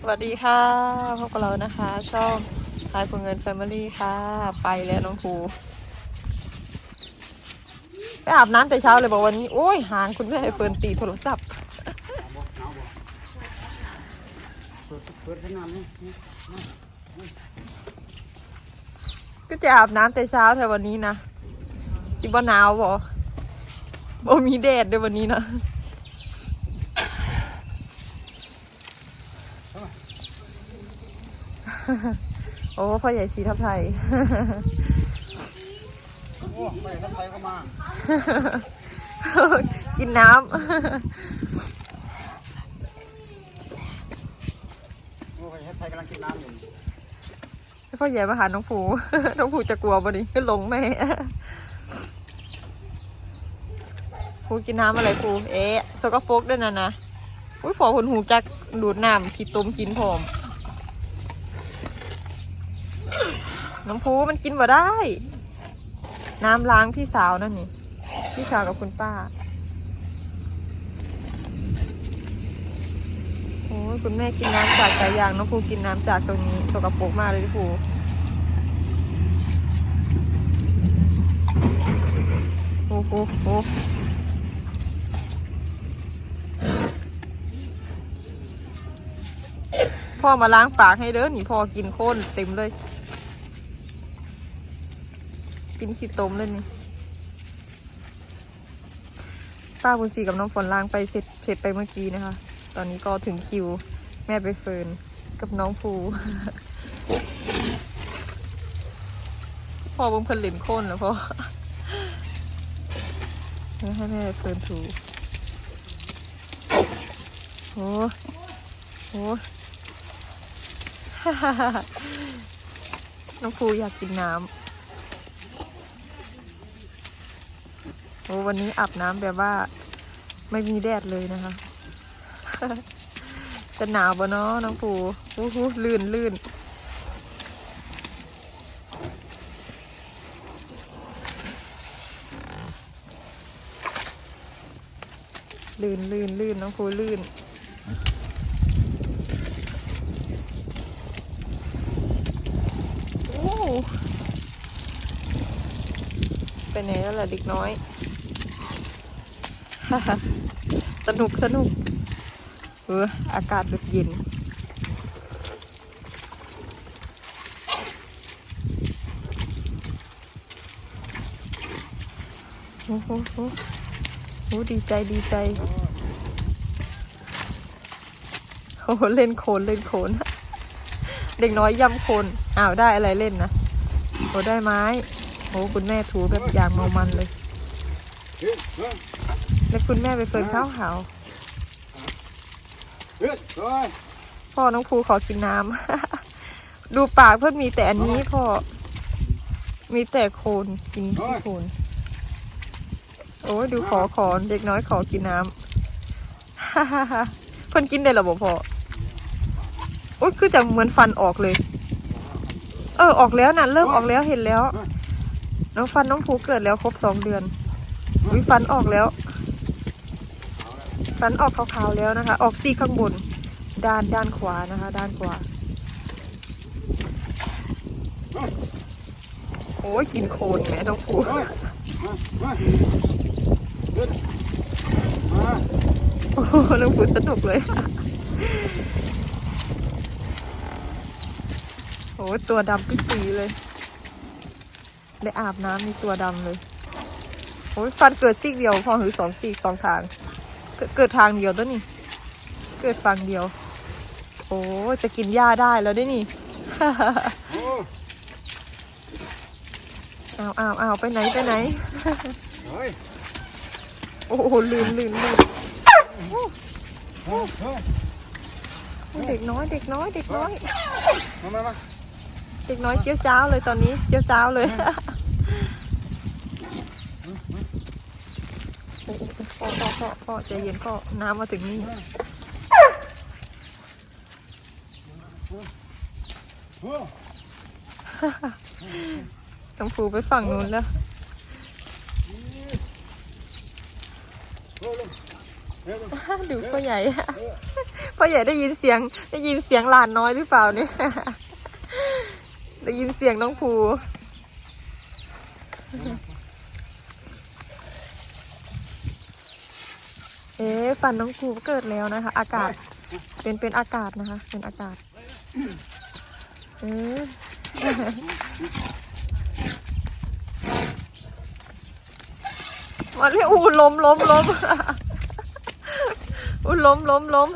สวัสดีค่ะพบกับเรานะคะ ช่องทายผลเงินแฟมิลี่ค่ะ ไปแล้วน้องภูไปอาบน้ำแต่เช้าเลยบอกวันนี้ โอ้ยหางคุณแม่เฟิร์นตีโทรศัพท์ก็จะอาบน้ำแต่เช้าแต่วันนี้นะจิบ่หนาวบ่บ่มีแดดด้วยวันนี้นะ โอ้พ่อใหญ่สีทับไทย โอ้ไปทักไปก็มา กินน้โอ้ไปทักไปกำลังกินน้ำอยู่พ่อใหญ่มาหาน้องผูน้องผูจะกลัวบ่ดิก็หลงแม่ผูกินน้ำอะไรผูเอ๊ะสกปรกด้วยนะนะอุ้ยพอคนหูจักดูดน้ำผิดต้มกินพร้อม น้องผูมันกินบ่ได้ น้ำล้างพี่สาวนั่นนี่ พี่สาวกับคุณป้า โอ้ยคุณแม่กินน้ำจากไก่ย่าง น้องภูกินน้ำจากตรงนี้ สกปรกมากเลยพี่ภูโอ้โหโอ้โหพ่อมาล้างปากให้เด้อนี่พ่อกินโค้นเต็มเลย กินขี้ต้มเลยนี่ป้าบุญศรีกับน้องฝนล้างไปเสร็จเสร็จไปเมื่อกี้นะคะ ตอนนี้ก็ถึงคิว แม่ไปเฟิร์นกับน้องภูพ่อบุญเพลินโค่นแล้วพ่อให้แม่เฟิร์นถูโอ้โหน้องภูอยากกินน้ำ โอ้วันนี้อาบน้ำแบบว่า ไม่มีแดดเลยนะคะจะหนาวปะเนาะน้องปูอู้หูลื่นลื่นลื่นลื่นลื่นน้องปูลื่นโอ้ไปไหนแล้วล่ะเด็กน้อย สนุกสนุก เออ อากาศแบบเย็น โอ้โหโอ้โหดีใจดีใจ โอ้เล่นโคนเล่นโคนเด็กน้อยย่ำโคนอ้าวได้อะไรเล่นนะโอ้ได้ไม้ โอ้คุณแม่ถูแบบอย่างเมามันเลย แล้วคุณแม่ไปเฟิร์นข้าวขาวเฮ้ยเฮ้ยพ่อน้องภูขอกินน้ำ ดูปากเพื่อนมีแต่อันนี้พ่อ มีแต่โคนกินที่โคน โอ้ยดูขอขอเด็กน้อยขอกินน้ำ เพื่อนกินได้หรอบ่พ่อโอ้ยคือจะเหมือนฟันออกเลย เออออกแล้วนะเริ่มออกแล้วเห็นแล้ว น้องฟันน้องภูเกิดแล้วครบสองเดือนวิฟันออกแล้ว ฟันออกขาวๆแล้วนะคะ ออกซีข้างบน ด้านด้านขวานะคะ ด้านขวา โอ้ยกินโคลนแม่น้องภูโอ้โหน้องภูสนุกเลยโอ้ตัวดำปิ๊ปีเลยได้อาบน้ำมีตัวดำเลยโอ้ยฟันเกิดซีกเดียวพอหือสองซีกสองทาง เกิดเกิดทางเดียวตัวนี่ เกิดฝั่งเดียว โอ้ยจะกินหญ้าได้แล้วได้นี่โอ้อ้าวอ้าวอ้าวไปไหนไปไหนเฮ้ยโอ้โหลืมลืมลืมเฮ้ยเฮ้ยเด็กน้อยเด็กน้อย เด็กน้อยมามามาเด็กน้อยเจียวจ้าวเลยตอนนี้ เจียวจ้าวเลยโอ้โห พ่อพ่อพ่อพ่อใจเย็นพ่อน้ำมาถึงนี่ต้องฟูไปฝั่งนู้นแล้วดูพ่อใหญ่พ่อใหญ่ได้ยินเสียง ได้ยินเสียงหลานน้อยหรือเปล่าเนี่ยได้ยินเสียงน้องภู เอ๊ะฝันน้องภูเกิดแล้วนะคะ อากาศ เป็นเป็นอากาศนะคะ เป็นอากาศ เอ๊ะมันไม่อู้ล้มล้มล้มอูล้มล้มล้ม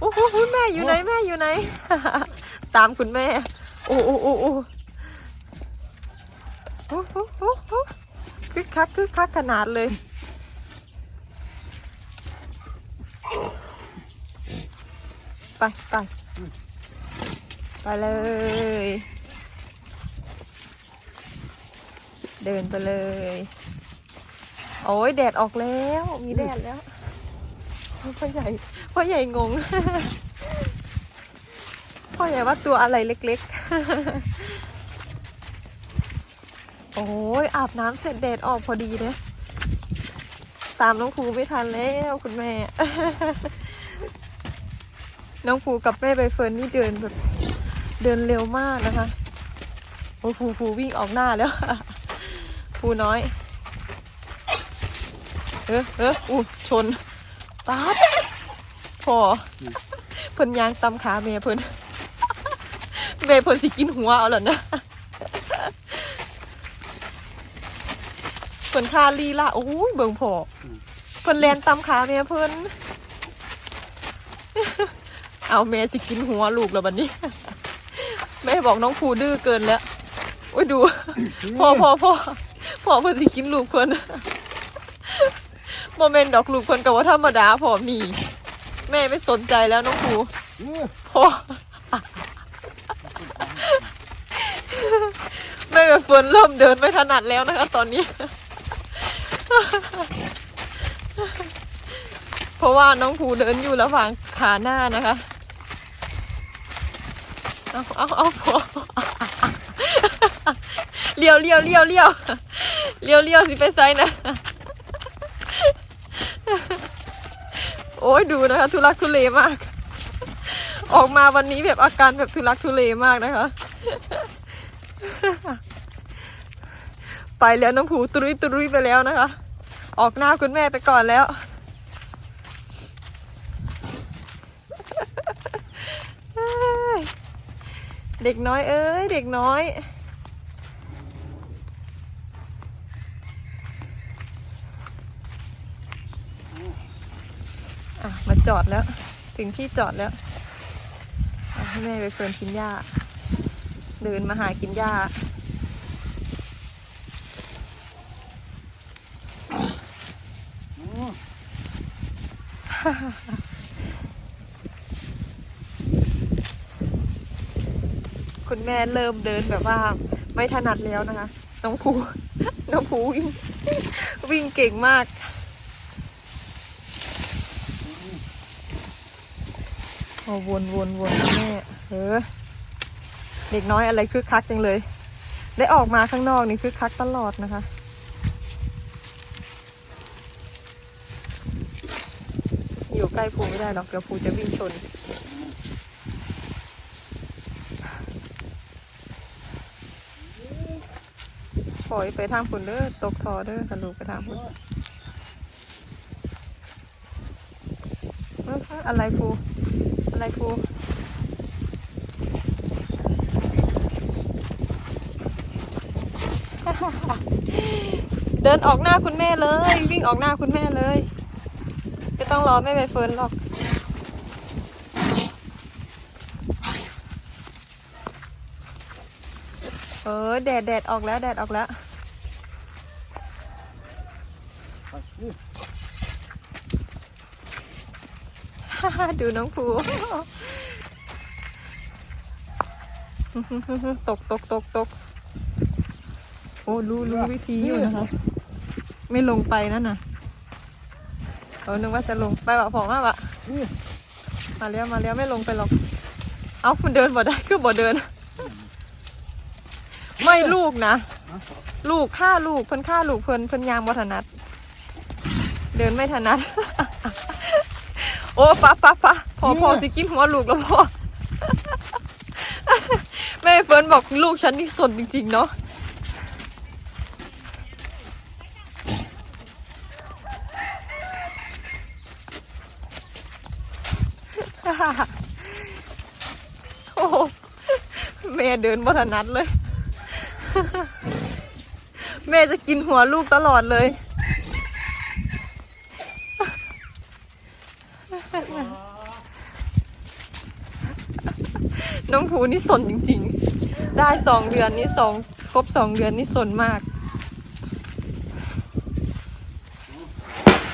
โอ้โหแม่อยู่ไหนแม่อยู่ไหน ตามคุณแม่โอ้โอ้โอ้โอ้โอ้โหโอ้โหคึกคักคึกคักขนาดเลย ไป ไปไปเลย เดินไปเลย โอ้ยแดดออกแล้ว มีแดดแล้วพ่อใหญ่พ่อใหญ่งง พ่อใหญ่ว่าตัวอะไรเล็กๆ โอ้ยอาบน้ำเสร็จแดดออกพอดีเลยตามน้องภูไม่ทันแล้วคุณแม่ น้องภูกับแม่ใบเฟิร์นนี่เดินแบบเดินเร็วมากนะคะ โอ้ภูภูวิ่งออกหน้าแล้วภูน้อย เออเอออู้ชนป๊าดพอเพิ่นยางตำขาเมย์เพิ่นเมย์เพิ่นสิกินหัวเอาแล้วนะเพิ่นคาลีละโอ้ยเบิ่งพอเพิ่นแลนตำขาเมย์เพิ่น เอาเมย์สิกินหัวลูกแล้วบัดนี้ แม่บอกน้องภูดื้อเกินแล้วโอ้ยดู พ่อพ่อพ่อพ่อเพิ่นสิกินลูกเพิ่นโมเมนต์ดอกลูกเพิ่นกับว่าธรรมดาพ่อมี แม่ไม่สนใจแล้วน้องภูเออพ่อแม่กับเฟิร์นเริ่มเดินไม่ถนัดแล้วนะคะตอนนี้ เพราะว่าน้องภูเดินอยู่ระหว่างขาหน้านะคะ เอาเอาเอาพอเลี้ยวเลี้ยวเลี้ยวเลี้ยวเลี้ยวเลี้ยวสิไปไซนะ โอ้ยดูนะคะ ทุลักทุเลมาก ออกมาวันนี้แบบอาการแบบทุลักทุเลมากนะคะ ไปแล้วน้องผูตุรุยตุรุยไปแล้วนะคะ ออกหน้าคุณแม่ไปก่อนแล้ว เด็กน้อยเอ้ยเด็กน้อย อะ มาจอดแล้ว ถึงที่จอดแล้วให้แม่ไปเฟิร์นกินหญ้า เดินมาหากินหญ้าอ คุณแม่เริ่มเดินแบบว่า ไม่ถนัดแล้วนะคะ น้องภูน้องภูวิ่งวิ่งเก่งมากโอ้วนวนวนแม่เออเด็กน้อยอะไรคึกคักจังเลย ได้ออกมาข้างนอกนี่คึกคักตลอดนะคะอยู่ใกล้ภูไม่ได้หรอกเดี๋ยวภูจะวิ่งชน อยไปทางฝุ่นเด้อตกทอเด้อทะลุไปทางฝุ่นอะไรภูอะไรภูเดินออกหน้าคุณแม่เลย วิ่งออกหน้าคุณแม่เลยไม่ต้องรอแม่ใบเฟิร์นหรอกเออแดดแดดออกแล้วแดดออกแล้ว ไปนี่ ดูน้องภูตกตกตกตกโอ้รู้รู้วิธีอยู่นะคะ ไม่ลงไปนั่นน่ะเออนึกว่าจะลงไปบะผอมาบะนี่มาเลี้ยวมาเลี้ยวไม่ลงไปหรอก เอาคุณเดินบ่ได้คือบ่เดิน ไม่ลูกนะ ลูกฆ่าลูกเพิ่นฆ่าลูกเพิ่นเพิ่นยางบ่ถนัด เดินไม่ถนัด โอ้ปะปะปะพอพอสิกินหัวลูกแล้วพอแม่เฟิร์นบอกลูกฉันนี่สนจริง ๆ เนาะโอ้โหแม่เดินบถนัดเลย แม่จะกินหัวลูกตลอดเลย น้องภูนี่สนจริงๆ ได้สองเดือนนี่สองครบสองเดือนนี่สนมาก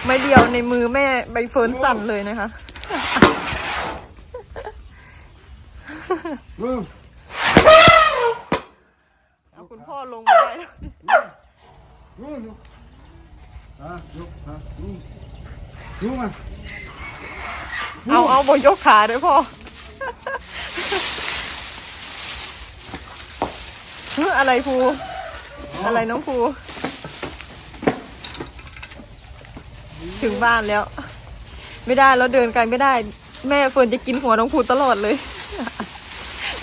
ไม่เดียวในมือแม่ใบเฟิร์นสั่นเลยนะคะ เอาคุณพ่อลงมาได้แล้วยกยกอะยกอะยกยกมาเอาเอาบนยกขาด้วยพ่อ เฮ้ยอะไรภูอะไรน้องภูถึงบ้านแล้ว ไม่ได้แล้วเดินไกลไม่ได้ แม่เฟิร์นจะกินหัวน้องภูตลอดเลย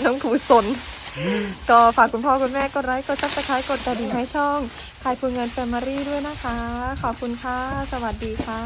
น้องภูสน ก็ฝากคุณพ่อคุณแม่กดไลค์กดซับสไครต์กดกระดิ่งให้ช่องคายพูเงินแฟมิลี่ด้วยนะคะ ขอบคุณค่ะ สวัสดีค่ะ